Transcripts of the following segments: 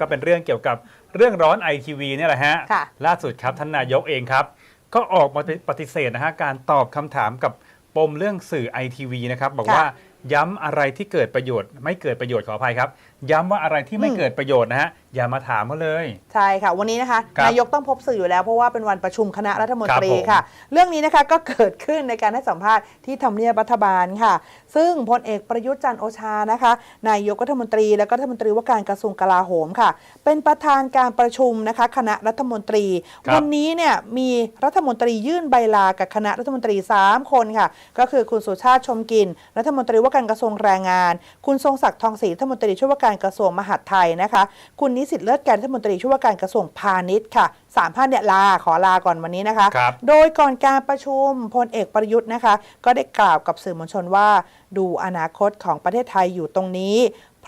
ก็เป็นเรื่องเกี่ยวกับเรื่องร้อนไอทีวีเนี่ยแหละฮะ ค่ะ ล่าสุดครับท่านนายกเองครับ ก็ออกมาปฏิเสธนะฮะการตอบคำถามกับปมเรื่องสื่อไอทีวีนะครับ บอกค่ะว่าย้ำอะไรที่เกิดประโยชน์ ไม่เกิดประโยชน์ขออภัยครับ ย้ำว่าอะไรที่ไม่อืมเกิดประโยชน์นะฮะ อย่ามาถามเขาเลย ใช่ค่ะ วันนี้นะคะครับนายกต้องพบสื่ออยู่แล้วเพราะว่าเป็นวันประชุมคณะรัฐมนตรีครับผมค่ะ เรื่องนี้นะคะก็เกิดขึ้นในการให้สัมภาษณ์ที่ทำเนียบรัฐบาลค่ะ ซึ่งพลเอกประยุทธ์จันทร์โอชานะคะนายกรัฐมนตรีและก็รัฐมนตรีว่าการกระทรวงกลาโหมค่ะ เป็นประธานการประชุมนะคะ คณะรัฐมนตรี ครับ วันนี้เนี่ยมีรัฐมนตรียื่นใบลากับคณะรัฐมนตรี 3 คนค่ะ ก็คือคุณสุชาติชมกลินรัฐมนตรีว่าการกระทรวงแรงงาน คุณทรงศักดิ์ทองศรีรัฐมนตรีช่วยว่าการกระทรวงมหาดไทยนะคะ คุณนิสิตเลิศแกนรัฐมนตรีช่วยว่าการกระทรวงพาณิชย์ค่ะสามท่านเนี่ยลาขอลาก่อนวันนี้นะคะครับโดยก่อนการประชุมพลเอกประยุทธ์นะคะ ก็ได้กล่าวกับสื่อมวลชนว่า ดูอนาคตของประเทศไทยอยู่ตรงนี้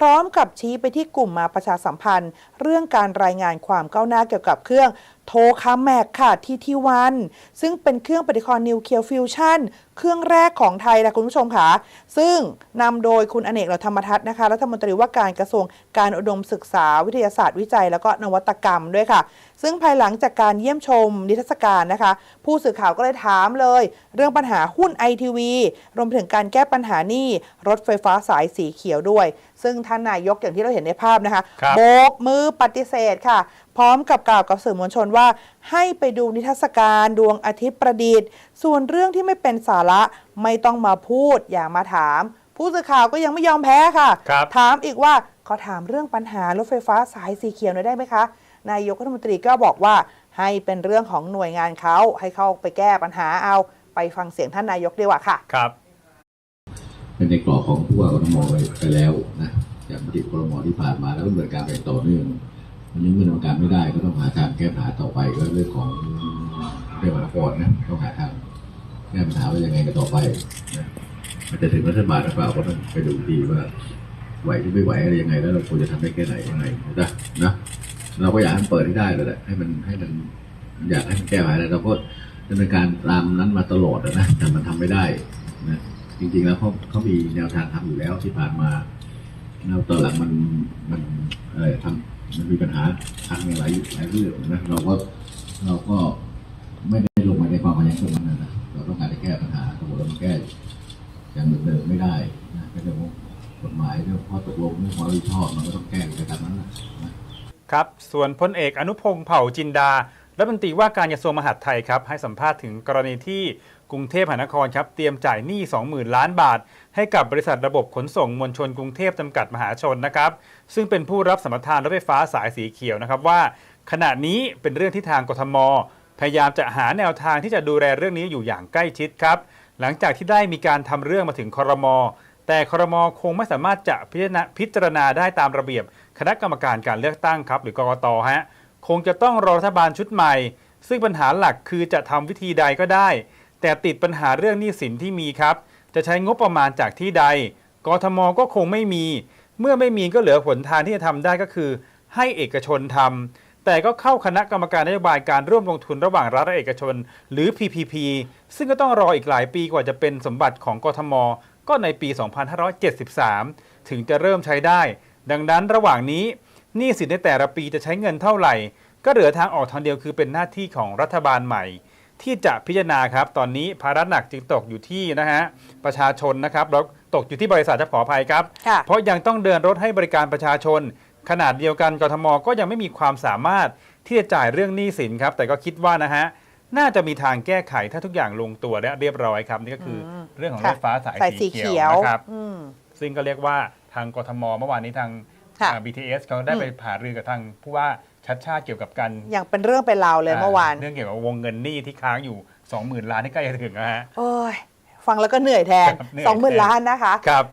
พร้อมกับชี้ไปที่กลุ่มมาประชาสัมพันธ์ เรื่องการรายงานความก้าวหน้าเกี่ยวกับเครื่อง โทคาแมกค่ะทีทีวันซึ่งเป็นเครื่องปฏิกรณ์นิวเคลียร์ฟิวชันเครื่องแรกของไทยนะคุณผู้ชมค่ะซึ่งนำโดยคุณอเนกเหล่าธรรมทัศน์นะคะ รัฐมนตรีว่าการกระทรวงการอุดมศึกษาวิทยาศาสตร์วิจัย แล้วก็นวัตกรรมด้วยค่ะ ซึ่งภายหลังจากการเยี่ยมชมนิทรรศการนะคะ ผู้สื่อข่าวก็เลยถามเลย เรื่องปัญหาหุ้นไอทีวีรวมถึงการแก้ปัญหาหนี้รถไฟฟ้าสายสีเขียวด้วย ซึ่งท่านนายกอย่างที่เราเห็นในภาพนะคะครับโบกมือปฏิเสธค่ะ พร้อมกับกล่าวกับสื่อมวลชนว่า ให้ไปดูนิทรรศการดวงอาทิตย์ประดิษฐ์ ส่วนเรื่องที่ไม่เป็นสาระไม่ต้องมาพูดอย่ามาถาม ผู้สื่อข่าวก็ยังไม่ยอมแพ้ค่ะ ครับ ถามอีกว่าขอถามเรื่องปัญหารถไฟฟ้าสายสีเขียวหน่อยได้ไหมคะ นายกรัฐมนตรีก็บอกว่าให้เป็นเรื่องของหน่วยงานเขาให้เข้าไปแก้ปัญหาเอาไปฟังเสียงท่านนายกดีกว่าค่ะ ครับ เป็นในกรอบของผู้ว่ากทมไปไปแล้วนะจากมติครมที่ผ่านมาแล้วก็ดำเนินการไปต่อเนื่อง มันยังดำเนินการไม่ได้ก็ต้องหาทางแก้ปัญหาต่อไปก็เรื่องของเรื่องมหานครนะต้องหาทางแก้ปัญหาว่ายังไงกันต่อไปนะมันจะถึงรัฐบาลหรือเปล่าก็ต้องไปดูดีว่าไหวหรือไม่ไหวอะไรยังไง แล้วเราควรจะทำได้แค่ไหนยังไงนะนะเราก็อยากให้มันเปิดให้ได้เลยแหละให้มันให้มันอยากให้มันแก้ปัญหาแล้วเราก็ดำเนินการตามนั้นมาตลอดนะแต่มันทำไม่ได้นะจริงๆแล้วเขาเขามีแนวทางทำอยู่แล้วที่ผ่านมาแล้วตอนหลังมัน มีปัญหาทางหลายหลายเรื่องนะเราก็เราก็ไม่ได้ลงมาในความพยายามตรงนั้นนะเราต้องการจะแก้ปัญหาสมมติเราแก้อย่างเดิมไม่ได้นะเป็นเรื่องของกฎหมายเรื่องข้อตกลงเรื่องความรับผิดชอบมันก็ต้องแก้ไปตามนั้นนะครับ ส่วนพลเอกอนุพงศ์เผ่าจินดา รัฐมนตรีว่าการกระทรวงมหาดไทยครับให้สัมภาษณ์ถึงกรณีที่กรุงเทพมหานครครับเตรียมจ่ายหนี้ 20,000 ล้านบาท ให้กับบริษัทระบบขนส่งมวลชนกรุงเทพจำกัดมหาชนนะครับซึ่งเป็นผู้รับสัมปทานรถไฟฟ้าสายสีเขียวนะครับว่า ขณะนี้เป็นเรื่องที่ทางกทม พยายามจะหาแนวทางที่จะดูแลเรื่องนี้อยู่อย่างใกล้ชิดครับหลังจากที่ได้มีการทำเรื่องมาถึงครมแต่ครมคงไม่สามารถจะพิจารณาพิจารณาได้ตามระเบียบ คณะกรรมการการเลือกตั้งครับ หรือกกตฮะ คงจะต้องรอรัฐบาลชุดใหม่ ซึ่งปัญหาหลักคือจะทำวิธีใดก็ได้ แต่ติดปัญหาเรื่องหนี้สินที่มีครับ จะใช้งบประมาณจากที่ใด กทมก็คงไม่มี เมื่อไม่มีก็เหลือหนทางที่จะทำได้ก็คือ ให้เอกชนทำแต่ก็เข้าคณะกรรมการนโยบายการร่วมลงทุนระหว่างรัฐและเอกชน หรือ PPP ซึ่งก็ต้องรออีกหลายปีกว่าจะเป็นสมบัติของกทม ก็ในปี 2573 ถึงจะเริ่มใช้ได้ ดังนั้นระหว่างนี้ หนี้สินในแต่ละปีจะใช้เงินเท่าไหร่ ก็เหลือทางออกทางเดียวคือเป็นหน้าที่ของรัฐบาลใหม่ ที่จะพิจารณาครับ ตอนนี้ภาระหนักจึงตกอยู่ที่นะฮะประชาชนนะครับแล้วตกอยู่ที่บริษัทจะขออภัยครับค่ะเพราะยังต้องเดินรถให้บริการประชาชน ขนาดเดียวกันกทมก็ยังไม่มีความสามารถที่จะจ่ายเรื่องหนี้สินครับ แต่ก็คิดว่านะฮะน่าจะมีทางแก้ไขถ้าทุกอย่างลงตัวและเรียบร้อยครับ นี่ก็คืออมเรื่องของรค่ะถไฟฟ้าสายสายสีสีเขีเขียยววนะครับอืมซึ่งก็เรียกว่าทางกทมเมื่อวานนี้ทางค่ะอ่า BTS เขาได้อืมไปผ่ารือกับทางผู้ว่าชัดชาติเกี่ยวกับการอย่างเป็นเรื่องเป็นราวเลยเมื่อวาน เรื่องเกี่ยวกับวงเงินหนี้ที่ค้างอยู่ 20,000 ล้านที่ใกล้จะถึงนะฮะโอ้ยฟังแล้วก็เหนื่อยแทนครับเหนื่อยสองหมื่นแทนล้านนะคะครับ